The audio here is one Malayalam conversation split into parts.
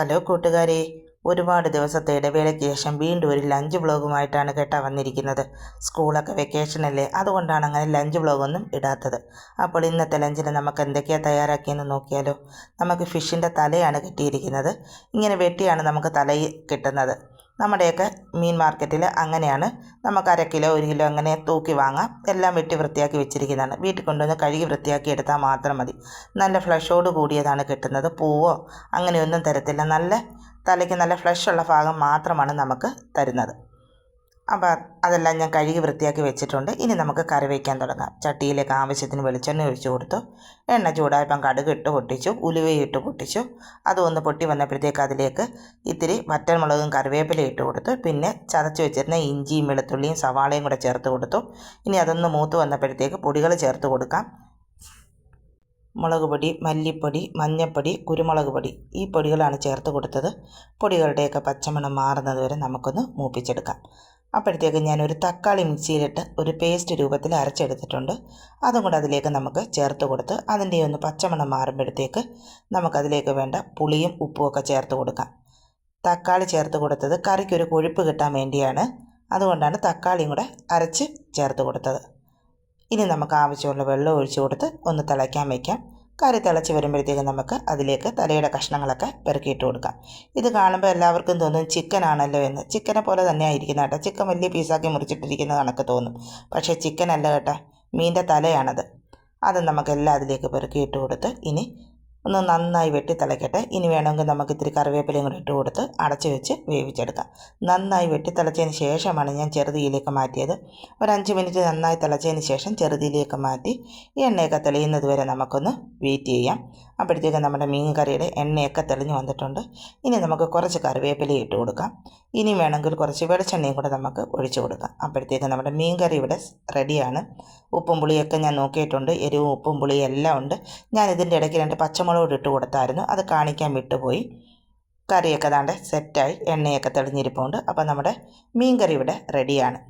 ഹലോ കൂട്ടുകാരെ. ഒരുപാട് ദിവസത്തെ ഇടവേളയ്ക്ക് ശേഷം വീണ്ടും ഒരു ലഞ്ച് വ്ളോഗുമായിട്ടാണ് കേട്ടാ വന്നിരിക്കുന്നത്. സ്കൂളൊക്കെ വെക്കേഷൻ അല്ലേ? അതുകൊണ്ടാണ് അങ്ങനെ ലഞ്ച് വ്ളോഗൊന്നും ഇടാത്തത്. അപ്പോൾ ഇന്നത്തെ ലഞ്ചിന് നമുക്ക് എന്തൊക്കെയാണ് തയ്യാറാക്കിയെന്ന് നോക്കിയാലോ. നമുക്ക് ഫിഷിന്റെ തലയാണ് കിട്ടിയിരിക്കുന്നത്. ഇങ്ങനെ വെട്ടിയാണ് നമുക്ക് തല കിട്ടുന്നത്. നമ്മുടെയൊക്കെ മീൻ മാർക്കറ്റിൽ അങ്ങനെയാണ്. നമുക്ക് അര കിലോ ഒരു കിലോ അങ്ങനെ തൂക്കി വാങ്ങാം. എല്ലാം വെട്ടി വൃത്തിയാക്കി വെച്ചിരിക്കുന്നതാണ്. വീട്ടിൽ കൊണ്ടുവന്ന് കഴുകി വൃത്തിയാക്കി എടുത്താൽ മാത്രം മതി. നല്ല ഫ്ലഷോട് കൂടിയതാണ് കിട്ടുന്നത്. പൂവോ അങ്ങനെയൊന്നും തരത്തില്ല. നല്ല തലയ്ക്ക് നല്ല ഫ്ലഷുള്ള ഭാഗം മാത്രമാണ് നമുക്ക് തരുന്നത്. അപ്പോൾ അതെല്ലാം ഞാൻ കഴുകി വൃത്തിയാക്കി വെച്ചിട്ടുണ്ട്. ഇനി നമുക്ക് കറി വയ്ക്കാൻ തുടങ്ങാം. ചട്ടിയിലേക്ക് ആവശ്യത്തിന് വെളിച്ചെണ്ണ ഒഴിച്ചു കൊടുത്തു. എണ്ണ ചൂടായപ്പം കടുക് ഇട്ട് പൊട്ടിച്ചു ഉലുവയും ഇട്ട് പൊട്ടിച്ചു. അതൊന്ന് പൊട്ടി വന്നപ്പോഴത്തേക്ക് അതിലേക്ക് ഇത്തിരി വറ്റൻമുളകും കറിവേപ്പിലയും ഇട്ട് കൊടുത്തു. പിന്നെ ചതച്ച് വെച്ചിരുന്ന ഇഞ്ചിയും വെളുത്തുള്ളിയും സവാളയും കൂടെ ചേർത്ത് കൊടുത്തു. ഇനി അതൊന്ന് മൂത്ത് വന്നപ്പോഴത്തേക്ക് പൊടികൾ ചേർത്ത് കൊടുക്കാം. മുളക് പൊടി മല്ലിപ്പൊടി മഞ്ഞൾപ്പൊടി കുരുമുളക് പൊടി ഈ പൊടികളാണ് ചേർത്ത് കൊടുത്തത്. പൊടികളുടെയൊക്കെ പച്ചമണം മാറുന്നത് വരെ നമുക്കൊന്ന് മൂപ്പിച്ചെടുക്കാം. അപ്പോഴത്തേക്ക് ഞാനൊരു തക്കാളി മിക്സിയിലിട്ട് ഒരു പേസ്റ്റ് രൂപത്തിൽ അരച്ചെടുത്തിട്ടുണ്ട്. അതും കൂടെ അതിലേക്ക് നമുക്ക് ചേർത്ത് കൊടുത്ത് അതിന്റെ ഒന്ന് പച്ചമണം മാറുമ്പോഴത്തേക്ക് നമുക്കതിലേക്ക് വേണ്ട പുളിയും ഉപ്പും ഒക്കെ ചേർത്ത് കൊടുക്കാം. തക്കാളി ചേർത്ത് കൊടുത്തത് കറിക്കൊരു കൊഴുപ്പ് കിട്ടാൻ വേണ്ടിയാണ്. അതുകൊണ്ടാണ് തക്കാളിയും കൂടെ അരച്ച് ചേർത്ത് കൊടുത്തത്. ഇനി നമുക്ക് ആവശ്യമുള്ള വെള്ളം ഒഴിച്ചു കൊടുത്ത് ഒന്ന് തിളയ്ക്കാൻ വയ്ക്കാം. കറി തിളച്ച് വരുമ്പോഴത്തേക്കും നമുക്ക് അതിലേക്ക് തലയുടെ കഷ്ണങ്ങളൊക്കെ പെറുക്കിയിട്ട് കൊടുക്കാം. ഇത് കാണുമ്പോൾ എല്ലാവർക്കും തോന്നും ചിക്കൻ ആണല്ലോ എന്ന്. ചിക്കനെ പോലെ തന്നെ ആയിരിക്കുന്ന കേട്ടോ. ചിക്കൻ വലിയ പീസാക്കി മുറിച്ചിട്ടിരിക്കുന്ന കണക്ക് തോന്നും. പക്ഷേ ചിക്കൻ അല്ല കേട്ടോ. മീന്റെ തലയാണത്. അത് നമുക്കെല്ലാം അതിലേക്ക് പെറുക്കിയിട്ട് കൊടുത്ത് ഇനി ഒന്ന് നന്നായി വെട്ടി തിളയ്ക്കട്ടെ ഇനി വേണമെങ്കിൽ നമുക്ക് ഇത്തിരി കറിവേപ്പിലയും കൂടി ഇട്ട് കൊടുത്ത് അടച്ച് വെച്ച് വേവിച്ചെടുക്കാം. നന്നായി വെട്ടി തിളച്ചതിന് ശേഷമാണ് ഞാൻ ചെറുതീയിലേക്ക് മാറ്റിയത്. ഒരു അഞ്ച് മിനിറ്റ് നന്നായി തിളച്ചതിന് ശേഷം ചെറുതീയിലേക്ക് മാറ്റി ഈ എണ്ണയൊക്കെ തെളിയുന്നത് വരെ നമുക്കൊന്ന് വെയിറ്റ് ചെയ്യാം. അപ്പോഴത്തേക്കും നമ്മുടെ മീൻ കറിയുടെ എണ്ണയൊക്കെ തെളിഞ്ഞു വന്നിട്ടുണ്ട്. ഇനി നമുക്ക് കുറച്ച് കറിവേപ്പില ഇട്ട് കൊടുക്കാം. ഇനി വേണമെങ്കിൽ കുറച്ച് വെളിച്ചെണ്ണയും കൂടെ നമുക്ക് ഒഴിച്ചു കൊടുക്കാം. അപ്പോഴത്തേക്കും നമ്മുടെ മീൻ കറി ഇവിടെ റെഡിയാണ്. ഉപ്പും പുളിയൊക്കെ ഞാൻ നോക്കിയിട്ടുണ്ട്. എരിവും ഉപ്പും പുളിയും എല്ലാം ഉണ്ട്. ഞാൻ ഇതിന്റെ ഇടയ്ക്ക് രണ്ട് പച്ചമുളക് ഇട്ട് കൊടുത്തായിരുന്നു. അത് കാണിക്കാൻ വിട്ടുപോയി. കറിയൊക്കെ താണ്ട് സെറ്റായി. എണ്ണയൊക്കെ തെളിഞ്ഞിരിപ്പുണ്ട്. അപ്പോൾ നമ്മുടെ മീൻ കറി ഇവിടെ റെഡിയാണ്.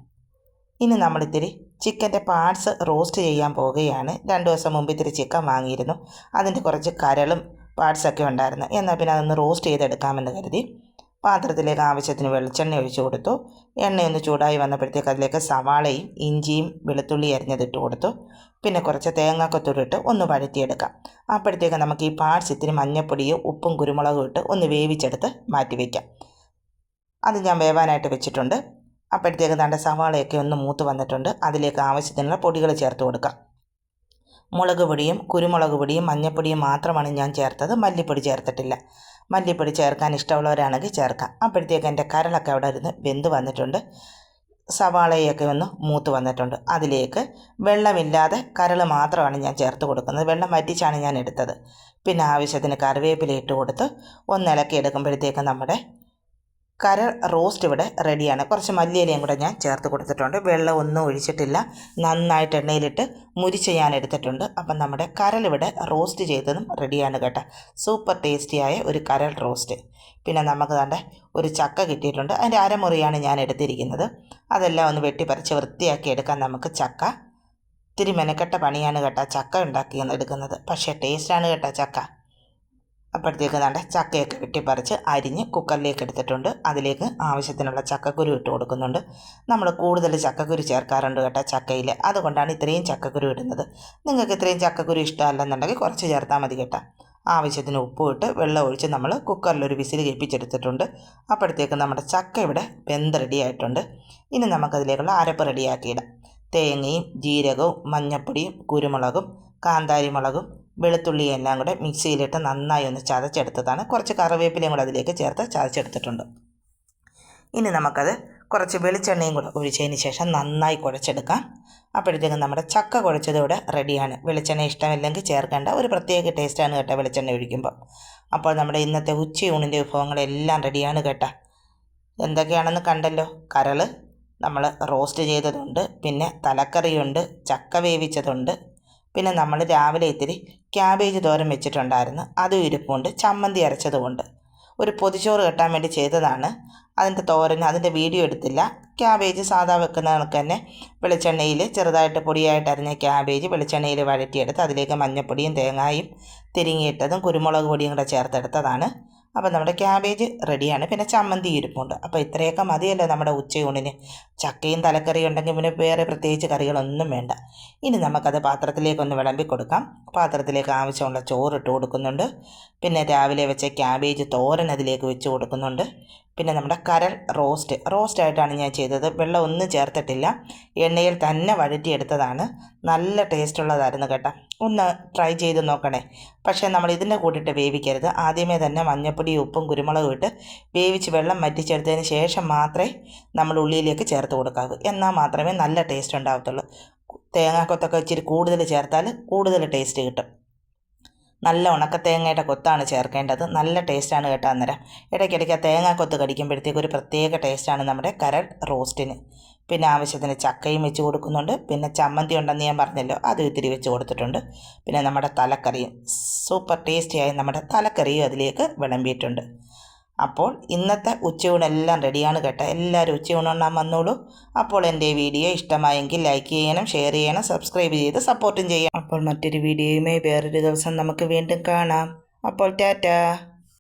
ഇനി നമ്മളിത്തിരി ചിക്കന്റെ പാർട്സ് റോസ്റ്റ് ചെയ്യാൻ പോവുകയാണ്. രണ്ട് ദിവസം മുമ്പ് ഇത്തിരി ചിക്കൻ വാങ്ങിയിരുന്നു. അതിന്റെ കുറച്ച് കരളും പാർട്സൊക്കെ ഉണ്ടായിരുന്നു. എന്നാൽ പിന്നെ അതൊന്ന് റോസ്റ്റ് ചെയ്തെടുക്കാമെന്ന് കരുതി പാത്രത്തിലേക്ക് ആവശ്യത്തിന് വെളിച്ചെണ്ണ ഒഴിച്ചു കൊടുത്തു. എണ്ണയൊന്ന് ചൂടായി വന്നപ്പോഴത്തേക്ക് അതിലേക്ക് സവാളയും ഇഞ്ചിയും വെളുത്തുള്ളി അരിഞ്ഞതിട്ട് കൊടുത്തു. പിന്നെ കുറച്ച് തേങ്ങാക്കൊത്തുരിട്ട് ഒന്ന് വഴറ്റിയെടുക്കാം. അപ്പോഴത്തേക്ക് നമുക്ക് ഈ പാർട്സ് ഇത്തിരി മഞ്ഞപ്പൊടിയും ഉപ്പും കുരുമുളകും ഇട്ട് ഒന്ന് വേവിച്ചെടുത്ത് മാറ്റി വയ്ക്കാം അത് ഞാൻ വേവാനായിട്ട് വെച്ചിട്ടുണ്ട്. അപ്പോഴത്തേക്ക് തന്റെ സവാളയൊക്കെ ഒന്ന് മൂത്ത് വന്നിട്ടുണ്ട്. അതിലേക്ക് ആവശ്യത്തിനുള്ള പൊടികൾ ചേർത്ത് കൊടുക്കാം. മുളക് പൊടിയും കുരുമുളക് പൊടിയും മഞ്ഞൾപ്പൊടിയും മാത്രമാണ് ഞാൻ ചേർത്തത്. മല്ലിപ്പൊടി ചേർത്തിട്ടില്ല. മല്ലിപ്പൊടി ചേർക്കാൻ ഇഷ്ടമുള്ളവരാണെങ്കിൽ ചേർക്കാം. അപ്പോഴത്തേക്ക് എന്റെ കരളൊക്കെ അവിടെ ഇരുന്ന് വെന്ത് വന്നിട്ടുണ്ട്. സവാളയൊക്കെ ഒന്ന് മൂത്ത് വന്നിട്ടുണ്ട്. അതിലേക്ക് വെള്ളമില്ലാതെ കരൾ മാത്രമാണ് ഞാൻ ചേർത്ത് കൊടുക്കുന്നത്. വെള്ളം വറ്റിച്ചാണ് ഞാൻ എടുത്തത്. പിന്നെ ആവശ്യത്തിന് കറിവേപ്പില ഇട്ട് കൊടുത്ത് ഒന്ന് ഇളക്കി എടുക്കുമ്പോഴത്തേക്ക് നമ്മുടെ കര റോസ്റ്റ് ഇവിടെ റെഡിയാണ്. കുറച്ച് മല്ലിയിലയും കൂടെ ഞാൻ ചേർത്ത് കൊടുത്തിട്ടുണ്ട്. വെള്ളം ഒന്നും ഒഴിച്ചിട്ടില്ല. നന്നായിട്ട് എണ്ണയിലിട്ട് മുരിച്ച് ഞാൻ എടുത്തിട്ടുണ്ട്. അപ്പം നമ്മുടെ കരൽ ഇവിടെ റോസ്റ്റ് ചെയ്തതും റെഡിയാണ് കേട്ടോ. സൂപ്പർ ടേസ്റ്റിയായ ഒരു കരൽ റോസ്റ്റ്. പിന്നെ നമുക്ക് തണ്ട ഒരു ചക്ക കിട്ടിയിട്ടുണ്ട്. അതിന്റെ അരമുറിയാണ് ഞാൻ എടുത്തിരിക്കുന്നത്. അതെല്ലാം ഒന്ന് വെട്ടിപ്പറിച്ച് വൃത്തിയാക്കി എടുക്കാൻ നമുക്ക് ചക്ക. ഇത്തിരി മെനക്കെട്ട പണിയാണ് കേട്ടോ ചക്ക ഉണ്ടാക്കി എടുക്കുന്നത്. പക്ഷേ ടേസ്റ്റാണ് കേട്ടോ ചക്ക. അപ്പോഴത്തേക്ക് നല്ല ചക്കയൊക്കെ വെട്ടിപ്പറിച്ച് അരിഞ്ഞ് കുക്കറിലേക്ക് എടുത്തിട്ടുണ്ട്. അതിലേക്ക് ആവശ്യത്തിനുള്ള ചക്കക്കുരു ഇട്ട് കൊടുക്കുന്നുണ്ട്. നമ്മൾ കൂടുതൽ ചക്കക്കുരു ചേർക്കാറുണ്ട് കേട്ടോ ചക്കയിൽ. അതുകൊണ്ടാണ് ഇത്രയും ചക്കക്കുരു ഇടുന്നത്. നിങ്ങൾക്ക് ഇത്രയും ചക്കക്കുരു ഇഷ്ടമല്ലെന്നുണ്ടെങ്കിൽ കുറച്ച് ചേർത്താൽ മതി കേട്ടോ. ആവശ്യത്തിന് ഉപ്പും ഇട്ട് വെള്ളം ഒഴിച്ച് നമ്മൾ കുക്കറിലൊരു വിസിൽ കേൾപ്പിച്ചെടുത്തിട്ടുണ്ട്. അപ്പോഴത്തേക്ക് നമ്മുടെ ചക്ക ഇവിടെ വെന്ത് റെഡിയായിട്ടുണ്ട് ഇനി നമുക്കതിലേക്കുള്ള അരപ്പ് റെഡിയാക്കിയിടാം തേങ്ങയും ജീരകവും മഞ്ഞൾപ്പൊടിയും കുരുമുളകും കാന്താരി മുളകും വെളുത്തുള്ളിയും എല്ലാം കൂടെ മിക്സിയിലിട്ട് നന്നായി ഒന്ന് ചതച്ചെടുത്തതാണ്. കുറച്ച് കറിവേപ്പിലയും കൂടെ അതിലേക്ക് ചേർത്ത് ചതച്ചെടുത്തിട്ടുണ്ട്. ഇനി നമുക്കത് കുറച്ച് വെളിച്ചെണ്ണയും കൂടെ ഒഴിച്ചതിന് ശേഷം നന്നായി കുഴച്ചെടുക്കാം. അപ്പോഴത്തേക്കും നമ്മുടെ ചക്ക കുഴച്ചതോടെ റെഡിയാണ് വെളിച്ചെണ്ണ ഇഷ്ടമില്ലെങ്കിൽ ചേർക്കേണ്ട. ഒരു പ്രത്യേക ടേസ്റ്റാണ് കേട്ടോ വെളിച്ചെണ്ണ ഒഴിക്കുമ്പോൾ. അപ്പോൾ നമ്മുടെ ഇന്നത്തെ ഉച്ചയൂണിന്റെ വിഭവങ്ങളെല്ലാം റെഡിയാണ് കേട്ടോ. എന്തൊക്കെയാണെന്ന് കണ്ടല്ലോ? കരൾ നമ്മൾ റോസ്റ്റ് ചെയ്തതുണ്ട്. പിന്നെ തലക്കറിയുണ്ട്. ചക്ക വേവിച്ചതുണ്ട്. പിന്നെ നമ്മൾ രാവിലെ ഇത്തിരി ക്യാബേജ് തോരൻ വെച്ചിട്ടുണ്ടായിരുന്നു. അതും ഇരിപ്പുണ്ട് ചമ്മന്തി അരച്ചതുകൊണ്ട് ഒരു പൊതിച്ചോറ് കെട്ടാൻ വേണ്ടി ചെയ്തതാണ്. അതിന്റെ തോരൻ അതിന്റെ വീഡിയോ എടുത്തില്ല. ക്യാബേജ് സാധാ വെക്കുന്ന കണക്ക് തന്നെ വെളിച്ചെണ്ണയിൽ ചെറുതായിട്ട് പൊടിയായിട്ട് അരിഞ്ഞ ക്യാബേജ് വെളിച്ചെണ്ണയിൽ വഴറ്റിയെടുത്ത് അതിലേക്ക് മഞ്ഞൾപ്പൊടിയും തേങ്ങായും തിരിങ്ങിയിട്ടതും കുരുമുളക് പൊടിയും കൂടെ ചേർത്തെടുത്തതാണ്. അപ്പോൾ നമ്മുടെ ക്യാബേജ് റെഡിയാണ് പിന്നെ ചമ്മന്തി ഇരിപ്പുണ്ട് അപ്പോൾ ഇത്രയൊക്കെ മതിയല്ലോ നമ്മുടെ ഉച്ചയൂണിന്. ചക്കയും തലക്കറിയും ഉണ്ടെങ്കിൽ പിന്നെ വേറെ പ്രത്യേകിച്ച് കറികളൊന്നും വേണ്ട. ഇനി നമുക്കത് പാത്രത്തിലേക്കൊന്ന് വിളമ്പി കൊടുക്കാം പാത്രത്തിലേക്ക് ആവശ്യമുള്ള ചോറ് ഇട്ട് കൊടുക്കുന്നുണ്ട്. പിന്നെ രാവിലെ വെച്ച ക്യാബേജ് തോരൻ അതിലേക്ക് വെച്ച് കൊടുക്കുന്നുണ്ട്. പിന്നെ നമ്മുടെ കരൾ റോസ്റ്റ്. റോസ്റ്റായിട്ടാണ് ഞാൻ ചെയ്തത്. വെള്ളം ഒന്നും ചേർത്തിട്ടില്ല. എണ്ണയിൽ തന്നെ വഴറ്റിയെടുത്തതാണ്. നല്ല ടേസ്റ്റുള്ളതായിരുന്നു കേട്ടോ. ഒന്ന് ട്രൈ ചെയ്ത് നോക്കണേ. പക്ഷേ നമ്മൾ ഇതിന്റെ കൂട്ടിട്ട് വേവിക്കരുത്. ആദ്യമേ തന്നെ മഞ്ഞപ്പൊടി ഉപ്പും കുരുമുളകും ഇട്ട് വേവിച്ച് വെള്ളം വറ്റിച്ചെടുത്തതിന് ശേഷം മാത്രമേ നമ്മൾ ഉള്ളിയിലേക്ക് ചേർത്ത് കൊടുക്കാവൂ എന്നാൽ മാത്രമേ നല്ല ടേസ്റ്റ് ഉണ്ടാകത്തുള്ളൂ തേങ്ങാക്കൊത്തൊക്കെ ഇച്ചിരി കൂടുതൽ ചേർത്താൽ കൂടുതൽ ടേസ്റ്റ് കിട്ടും. നല്ല ഉണക്ക തേങ്ങയുടെ കൊത്താണ് ചേർക്കേണ്ടത്. നല്ല ടേസ്റ്റാണ് കേട്ടോ അന്നേരം. ഇടയ്ക്കിടയ്ക്ക് ആ തേങ്ങാക്കൊത്ത് കടിക്കുമ്പോഴത്തേക്ക് ഒരു പ്രത്യേക ടേസ്റ്റാണ് നമ്മുടെ കരൾ റോസ്റ്റിന്. പിന്നെ ആവശ്യത്തിന് ചക്കയും വെച്ച് കൊടുക്കുന്നുണ്ട്. പിന്നെ ചമ്മന്തി ഉണ്ടെന്ന് ഞാൻ പറഞ്ഞല്ലോ അത് ഇത്തിരി വെച്ച് കൊടുത്തിട്ടുണ്ട്. പിന്നെ നമ്മുടെ തലക്കറിയും. സൂപ്പർ ടേസ്റ്റിയായി നമ്മുടെ തലക്കറിയും അതിലേക്ക് വിളമ്പിയിട്ടുണ്ട്. അപ്പോൾ ഇന്നത്തെ ഉച്ചയൂണെല്ലാം റെഡിയാണ് കേട്ടോ. എല്ലാവരും ഉച്ചയൂണുണ്ണാൻ വന്നോളൂ. അപ്പോൾ എന്റെ വീഡിയോ ഇഷ്ടമായെങ്കിൽ ലൈക്ക് ചെയ്യണം ഷെയർ ചെയ്യണം സബ്സ്ക്രൈബ് ചെയ്ത് സപ്പോർട്ടും ചെയ്യണം. അപ്പോൾ മറ്റൊരു വീഡിയോയുമായി വേറൊരു ദിവസം നമുക്ക് വീണ്ടും കാണാം. അപ്പോൾ ടാറ്റാ.